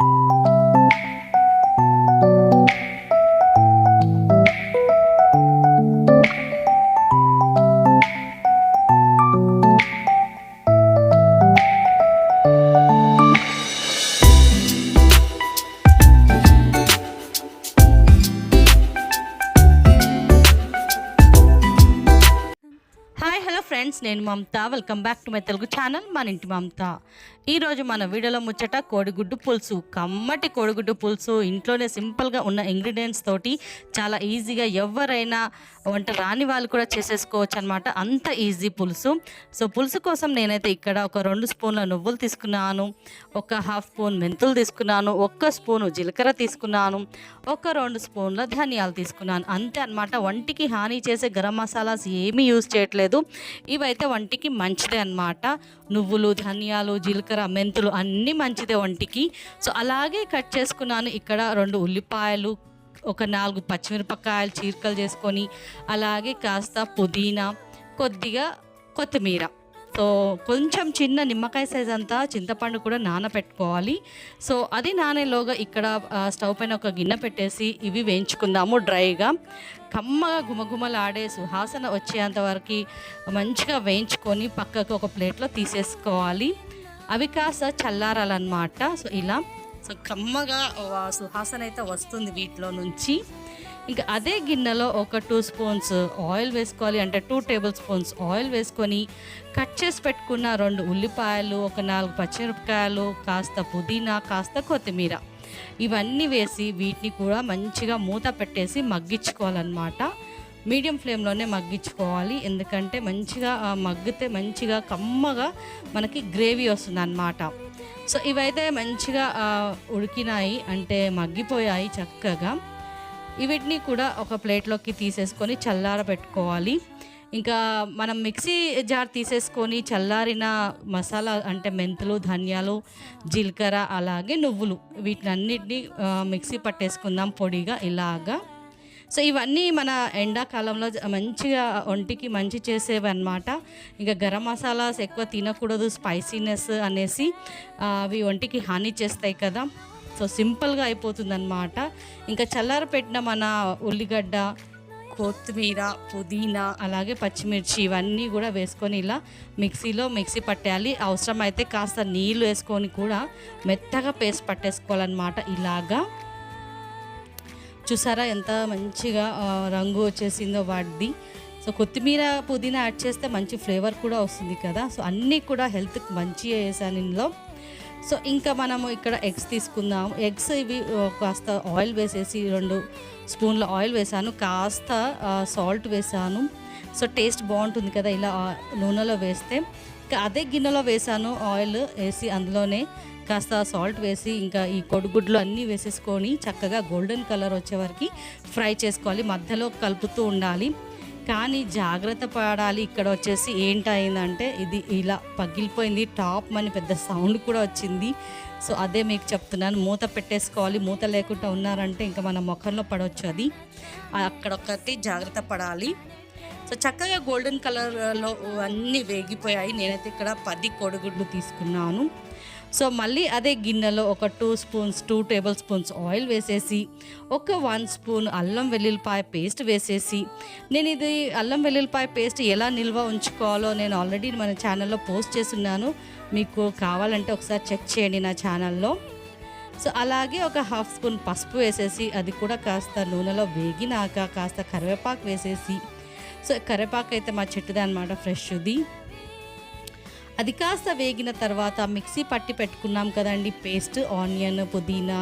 you hello friends నేను Mamata. Welcome back to my Telugu channel మన ఇంటి మమత. ఈరోజు మన వీడియోలో ముచ్చట కోడిగుడ్డు పులుసు. కమ్మటి కోడిగుడ్డు పులుసు. ఇంట్లోనే సింపుల్గా ఉన్న ఇంగ్రీడియంట్స్ తోటి చాలా ఈజీగా ఎవరైనా వంట రాని వాళ్ళు కూడా చేసేసుకోవచ్చు అనమాట అంత ఈజీ పులుసు. సో పులుసు కోసం నేనైతే ఇక్కడ ఒక రెండు స్పూన్ల నువ్వులు తీసుకున్నాను. ఒక హాఫ్ స్పూన్ మెంతులు తీసుకున్నాను. ఒక్క స్పూను జీలకర్ర తీసుకున్నాను. ఒక రెండు స్పూన్ల ధనియాలు తీసుకున్నాను. అంతే అనమాట వంటికి హాని చేసే గరం మసాలాస్ ఏమీ యూజ్ చేయట్లేదు. ఇవైతే వంటికి మంచిదే అన్నమాట. నువ్వులు ధనియాలు జీలకర్ర మెంతులు అన్నీ మంచిదే వంటికి. సో అలాగే కట్ చేసుకున్నాను ఇక్కడ రెండు ఉల్లిపాయలు ఒక నాలుగు పచ్చిమిరపకాయలు చీరకలు చేసుకొని అలాగే కాస్త పుదీనా కొద్దిగా కొత్తిమీర. సో కొంచెం చిన్న నిమ్మకాయ సైజ్ అంతా చింతపండు కూడా నానబెట్టుకోవాలి సో అది నానేలోగా ఇక్కడ స్టవ్ పైన ఒక గిన్నె పెట్టేసి ఇవి వేయించుకుందాము డ్రైగా. కమ్మగా గుమగుమలాడే సువాసన వచ్చేంత వరకు మంచిగా వేయించుకొని పక్కకు ఒక ప్లేట్లో తీసేసుకోవాలి. అవి కాస్త చల్లారాలన్నమాట. సో ఇలా సో కమ్మగా సుహాసన సువాసన అయితే వస్తుంది వీటిలో నుంచి. ఇంకా అదే గిన్నెలో ఒక టూ స్పూన్స్ ఆయిల్ వేసుకోవాలి. అంటే టూ టేబుల్ స్పూన్స్ ఆయిల్ వేసుకొని కట్ చేసి పెట్టుకున్న రెండు ఉల్లిపాయలు ఒక నాలుగు పచ్చిమిరపకాయలు కాస్త పుదీనా కాస్త కొత్తిమీర. ఇవన్నీ వేసి వీటిని కూడా మంచిగా మూత పెట్టేసి మగ్గించుకోవాలన్నమాట. మీడియం ఫ్లేమ్లోనే మగ్గించుకోవాలి. ఎందుకంటే మంచిగా మగ్గితే మంచిగా కమ్మగా మనకి గ్రేవీ వస్తుంది అన్నమాట సో ఇవైతే మంచిగా ఉడికినాయి. అంటే మగ్గిపోయాయి చక్కగా. వీటిని కూడా ఒక ప్లేట్లోకి తీసేసుకొని చల్లార పెట్టుకోవాలి. ఇంకా మనం మిక్సీ జార్ తీసేసుకొని చల్లారిన మసాలా అంటే మెంతులు ధనియాలు జీలకర్ర అలాగే నువ్వులు వీటిని అన్నిటిని మిక్సీ పట్టేసుకుందాం పొడిగా ఇలాగా. సో ఇవన్నీ మన ఎండాకాలంలో మంచిగా ఒంటికి మంచి చేసేవి అనమాట ఇంకా గరం మసాలాస్ ఎక్కువ తినకూడదు స్పైసీనెస్ అనేసి అవి ఒంటికి హాని చేస్తాయి కదా. సో సింపుల్గా అయిపోతుంది అనమాట ఇంకా చల్లార పెట్టిన మన ఉల్లిగడ్డ కొత్తిమీర పుదీనా అలాగే పచ్చిమిర్చి ఇవన్నీ కూడా వేసుకొని ఇలా మిక్సీలో మిక్సీ పట్టేయాలి. అవసరమైతే కాస్త నీళ్ళు వేసుకొని కూడా మెత్తగా పేస్ట్ పట్టేసుకోవాలన్నమాట ఇలాగా. చూసారా ఎంత మంచిగా రంగు వచ్చేసిందో వాటిది. సో కొత్తిమీర పుదీనా యాడ్ చేస్తే మంచి ఫ్లేవర్ కూడా వస్తుంది కదా. సో అన్నీ కూడా హెల్త్కి మంచిగా వేసాను ఇందులో. సో ఇంకా మనము ఇక్కడ ఎగ్స్ తీసుకుందాం. ఎగ్స్ ఇవి కాస్త ఆయిల్ వేసేసి రెండు స్పూన్ల ఆయిల్ వేసాను. కాస్త సాల్ట్ వేసాను. సో టేస్ట్ బాగుంటుంది కదా ఇలా నూనెలో వేస్తే. ఇంకా అదే గిన్నెలో వేసాను ఆయిల్ వేసి అందులోనే కాస్త సాల్ట్ వేసి ఇంకా ఈ కొడుగుడ్లు అన్నీ వేసేసుకొని చక్కగా గోల్డెన్ కలర్ వచ్చే వరకు ఫ్రై చేసుకోవాలి. మధ్యలో కలుపుతూ ఉండాలి. కానీ జాగ్రత్త పడాలి. ఇక్కడ వచ్చేసి ఏంటయిందంటే ఇది ఇలా పగిలిపోయింది. టాప్ అని పెద్ద సౌండ్ కూడా వచ్చింది. సో అదే మీకు చెప్తున్నాను. మూత పెట్టేసుకోవాలి. మూత లేకుండా ఉన్నారంటే ఇంకా మన ముఖంలో పడవచ్చు అది. అక్కడ ఒకటి జాగ్రత్త పడాలి. సో చక్కగా గోల్డెన్ కలర్లో అన్నీ వేగిపోయాయి. నేనైతే ఇక్కడ పది కోడిగుడ్లు తీసుకున్నాను. సో మళ్ళీ అదే గిన్నెలో ఒక two spoons two tablespoons oil వేసేసి ఒక వన్ స్పూన్ అల్లం వెల్లుల్లిపాయ పేస్ట్ వేసేసి నేను ఇది అల్లం వెల్లుల్లిపాయ పేస్ట్ ఎలా నిల్వ ఉంచుకోవాలో నేను ఆల్రెడీ మన ఛానల్లో పోస్ట్ చేస్తున్నాను. మీకు కావాలంటే ఒకసారి చెక్ చేయండి నా ఛానల్లో. సో అలాగే ఒక హాఫ్ స్పూన్ పసుపు వేసేసి అది కూడా కాస్త నూనెలో వేగినాక కాస్త కరివేపాకు వేసేసి సో కరివేపాకు అయితే మా చెట్టుదే అనమాట ఫ్రెష్ది. అది కాస్త వేగిన తర్వాత మిక్సీ పట్టి పెట్టుకున్నాం కదండి. పేస్ట్ ఆనియన్ పుదీనా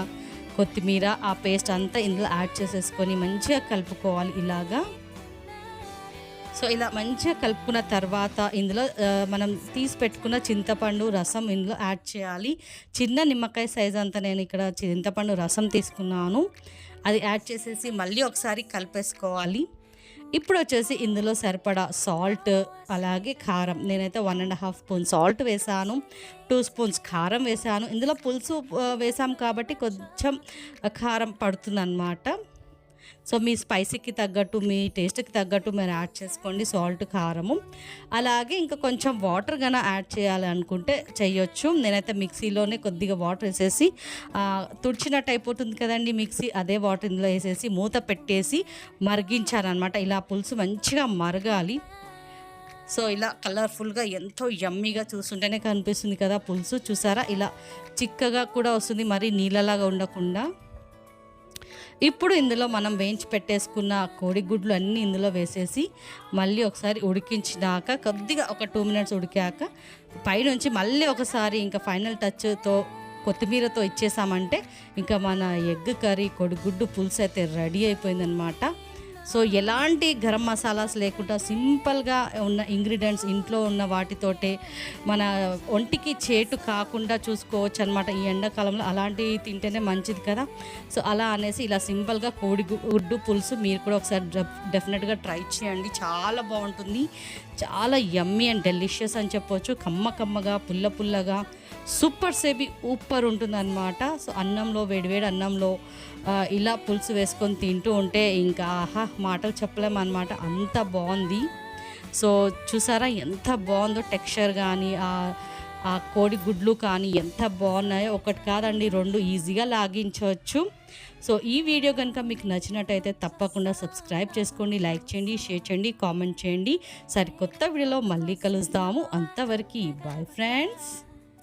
కొత్తిమీర ఆ పేస్ట్ అంతా ఇందులో యాడ్ చేసేసుకొని మంచిగా కలుపుకోవాలి ఇలాగా. సో ఇలా మంచిగా కలుపుకున్న తర్వాత ఇందులో మనం తీసి పెట్టుకున్న చింతపండు రసం ఇందులో యాడ్ చేయాలి. చిన్న నిమ్మకాయ సైజ్ అంతా నేను ఇక్కడ చింతపండు రసం తీసుకున్నాను. అది యాడ్ చేసేసి మళ్ళీ ఒకసారి కలిపేసుకోవాలి. ఇప్పుడు వచ్చేసి ఇందులో సరిపడా సాల్ట్ అలాగే కారం. నేనైతే one and half spoon salt వేసాను టూ స్పూన్స్ కారం వేసాను. ఇందులో పులుసు వేసాం కాబట్టి కొంచెం కారం పడుతుంది సో మీ స్పైసీకి తగ్గట్టు మీ టేస్ట్కి తగ్గట్టు మీరు యాడ్ చేసుకోండి సాల్ట్ కారము. అలాగే ఇంకా కొంచెం వాటర్ కన్నా యాడ్ చేయాలనుకుంటే చేయొచ్చు. నేనైతే మిక్సీలోనే కొద్దిగా వాటర్ వేసేసి తుడిచినట్టు అయిపోతుంది కదండి మిక్సీ అదే వాటర్ ఇందులో వేసేసి మూత పెట్టేసి మరిగించారనమాట. ఇలా పులుసు మంచిగా మరగాలి. సో ఇలా కలర్ఫుల్గా ఎంతో యమ్మీగా చూస్తుంటేనే కనిపిస్తుంది కదా పులుసు. చూసారా? ఇలా చిక్కగా కూడా వస్తుంది. మరి నీళ్ళలాగా ఉండకుండా. ఇప్పుడు ఇందులో మనం వేయించి పెట్టేసుకున్న కోడిగుడ్లు అన్నీ ఇందులో వేసేసి మళ్ళీ ఒకసారి ఉడికించినాక కొద్దిగా ఒక టూ మినిట్స్ ఉడికాక పైనుంచి మళ్ళీ ఒకసారి ఇంకా ఫైనల్ టచ్తో కొత్తిమీరతో ఇచ్చేసామంటే ఇంకా మన ఎగ్ కర్రీ కొడిగుడ్డు పులుసు అయితే రెడీ అయిపోయిందనమాట సో ఎలాంటి గరం మసాలాస్ లేకుండా సింపుల్గా ఉన్న ఇంగ్రీడియంట్స్ ఇంట్లో ఉన్న వాటితోటే మన ఒంటికి చేటు కాకుండా చూసుకోవచ్చు అనమాట ఈ ఎండాకాలంలో. అలాంటివి తింటేనే మంచిది కదా. సో అలా అనేసి ఇలా సింపుల్గా కోడి గుడ్డు పులుసు మీరు కూడా ఒకసారి డెఫినెట్గా ట్రై చేయండి. చాలా బాగుంటుంది. చాలా యమ్మీ అండ్ డెలిషియస్ అని చెప్పొచ్చు. కమ్మ కమ్మగా పుల్ల పుల్లగా సూపర్ సేబీ ఊపర్ ఉంటుందన్నమాట. సో అన్నంలో వేడివేడి అన్నంలో ఇలా పులుసు వేసుకొని తింటూ ఉంటే ఇంకా ఆహా మాటలు చెప్పలేము అనమాట అంత బాగుంది. సో చూసారా ఎంత బాగుందో టెక్స్చర్ కానీ ఆ ఆ కోడి గుడ్లు కానీ ఎంత బాగున్నాయో. ఒకటి కాదండి రెండు ఈజీగా లాగించవచ్చు. సో ఈ వీడియో కనుక మీకు నచ్చినట్టయితే తప్పకుండా సబ్స్క్రైబ్ చేసుకోండి లైక్ చేయండి షేర్ చేయండి కామెంట్ చేయండి. సరికొత్త వీడియోలో మళ్ళీ కలుస్తాము. అంతవరకు బాయ్ ఫ్రెండ్స్.